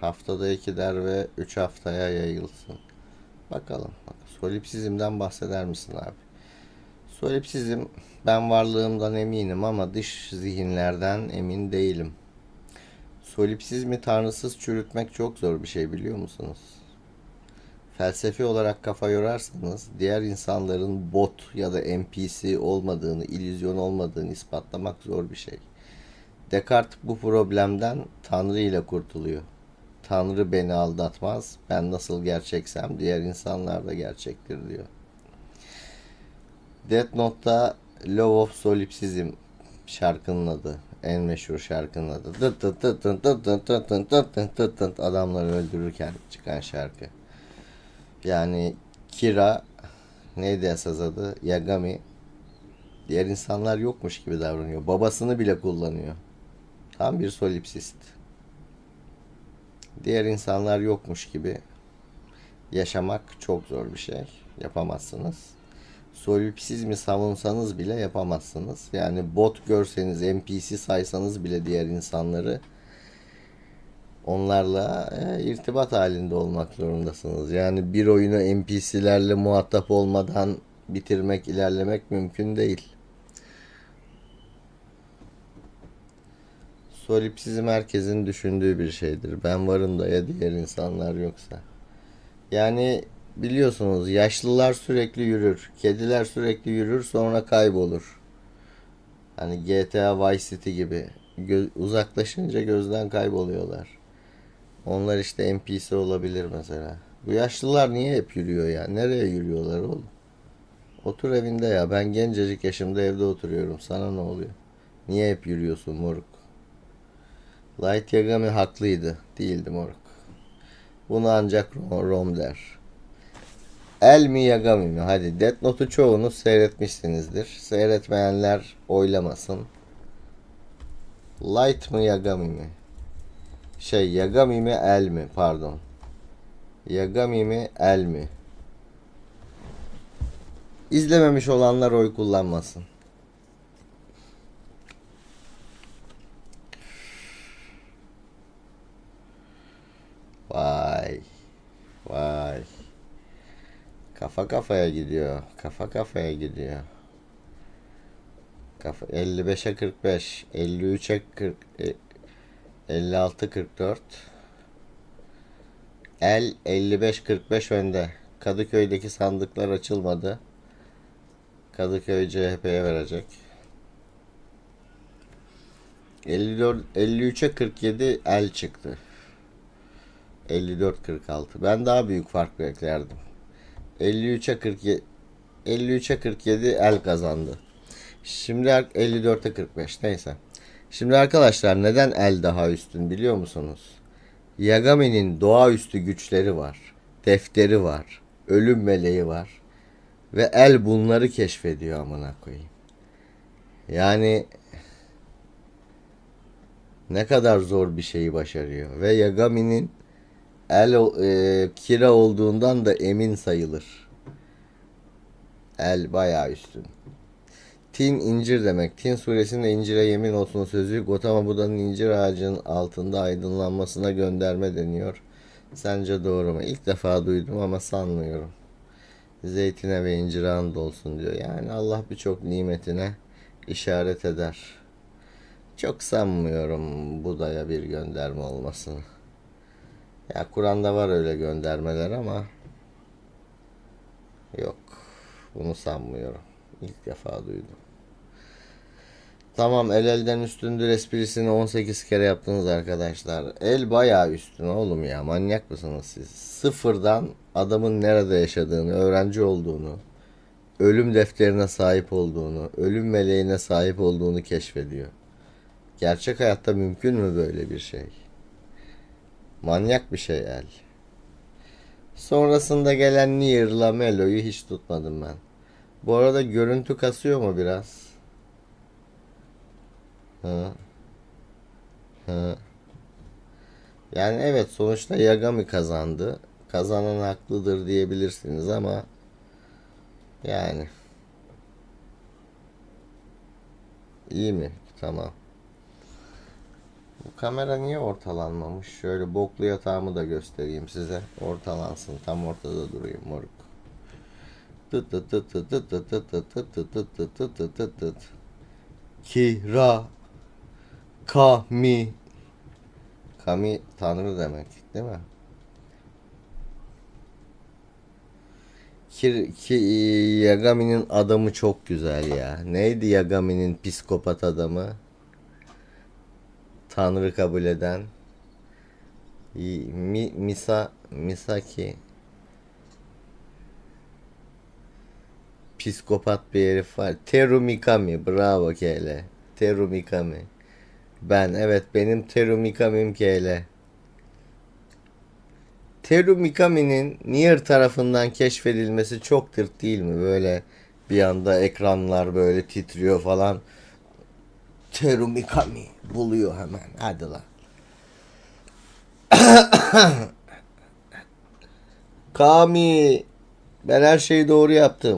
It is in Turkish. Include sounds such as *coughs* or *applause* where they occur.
Haftada iki der ve üç haftaya yayılsın. Bakalım. Bak, solipsizmden bahseder misin abi? Solipsizm ben varlığımdan eminim ama dış zihinlerden emin değilim. Solipsizmi tanrısız çürütmek çok zor bir şey biliyor musunuz? Felsefi olarak kafa yorarsanız diğer insanların bot ya da NPC olmadığını, illüzyon olmadığını ispatlamak zor bir şey. Descartes bu problemden Tanrı ile kurtuluyor. Tanrı beni aldatmaz, ben nasıl gerçeksem diğer insanlar da gerçektir diyor. Death Note'da Love of Solipsism şarkının adı. En meşhur şarkının adı. Adamları öldürürken çıkan şarkı. Yani Kira neydi esas adı? Yagami diğer insanlar yokmuş gibi davranıyor. Babasını bile kullanıyor. Tam bir solipsist. Diğer insanlar yokmuş gibi yaşamak çok zor bir şey. Yapamazsınız. Solipsizmi savunsanız bile yapamazsınız. Yani bot görseniz, NPC saysanız bile diğer insanları onlarla e, irtibat halinde olmak zorundasınız. Yani bir oyunu NPC'lerle muhatap olmadan bitirmek, ilerlemek mümkün değil. Solipsizm herkesin düşündüğü bir şeydir. Ben varım da ya diğer insanlar yoksa. Yani biliyorsunuz yaşlılar sürekli yürür. Kediler sürekli yürür sonra kaybolur. Hani GTA Vice City gibi. Gö- uzaklaşınca gözden kayboluyorlar. Onlar işte NPC olabilir mesela. Bu yaşlılar niye hep yürüyor ya? Nereye yürüyorlar oğlum? Otur evinde ya. Ben gencecik yaşımda evde oturuyorum. Sana ne oluyor? Niye hep yürüyorsun moruk? Light Yagami haklıydı. Değildi moruk. Bunu ancak Rom, der. El mi Yagami mi? Hadi Death Note'u çoğunuz seyretmişsinizdir. Seyretmeyenler oylamasın. Light mı Yagami mi? Şey Yagami mi El mi? Pardon. Yagami mi El mi? İzlememiş olanlar oy kullanmasın. Vay. Vay. Kafa kafaya gidiyor. Kafa kafaya gidiyor. Kafa 55'e 45, 53'e 40, e, 56 44. El 55 45 önde. Kadıköy'deki sandıklar açılmadı. Kadıköy CHP'ye verecek. 54 53'e 47 el çıktı. 54-46. Ben daha büyük fark beklerdim. 53'e 47 53'e 47 el kazandı. Şimdi 54'e 45 neyse. Şimdi arkadaşlar neden el daha üstün biliyor musunuz? Yagami'nin doğaüstü güçleri var. Defteri var. Ölüm meleği var. Ve el bunları keşfediyor amına koyayım. Yani ne kadar zor bir şeyi başarıyor. Ve Yagami'nin el e, kira olduğundan da emin sayılır. El bayağı üstün. Tin incir demek. Tin suresinde incire yemin olsun sözü Gotama Buda'nın incir ağacının altında aydınlanmasına gönderme deniyor. Sence doğru mu? İlk defa duydum ama sanmıyorum. Zeytine ve incir and olsun diyor. Yani Allah birçok nimetine işaret eder. Çok sanmıyorum Buda'ya bir gönderme olmasını. Ya Kur'an'da var öyle göndermeler ama yok. Bunu sanmıyorum. İlk defa duydum. Tamam el elden üstündür esprisini 18 kere yaptınız arkadaşlar. El bayağı üstün oğlum ya. Manyak mısınız siz? Sıfırdan adamın nerede yaşadığını, öğrenci olduğunu, ölüm defterine sahip olduğunu, ölüm meleğine sahip olduğunu keşfediyor. Gerçek hayatta mümkün mü böyle bir şey? Manyak bir şey el. Sonrasında gelen Nier'la Melo'yu hiç tutmadım ben. Bu arada görüntü kasıyor mu biraz? Hı. Hı. Yani evet sonuçta Yagami kazandı. Kazanan haklıdır diyebilirsiniz ama yani iyi mi? Tamam. Kamera niye ortalanmamış? Şöyle boklu yatağımı da göstereyim size. Ortalansın. Tam ortada durayım moruk. Tıt tıt tıt tıt tıt tıt tıt tıt tıt tıt tıt tıt tıt tıt tıt tıt. Kira Kami Kami tanrı demek değil mi? Kir, ki, Yagami'nin adamı çok güzel ya. Neydi Yagami'nin psikopat adamı? Tanrı kabul eden. Mi, Misa Misaki Psikopat bir herif var. Teru Mikami. Bravo Kele. Teru Mikami. Ben evet benim Teru Mikami'm Kele. Teru Mikami'nin Nier tarafından keşfedilmesi çok tırt değil mi? Böyle bir anda ekranlar böyle titriyor falan. Teru Mikami buluyor hemen. Hadi lan. *coughs* Kami ben her şeyi doğru yaptım.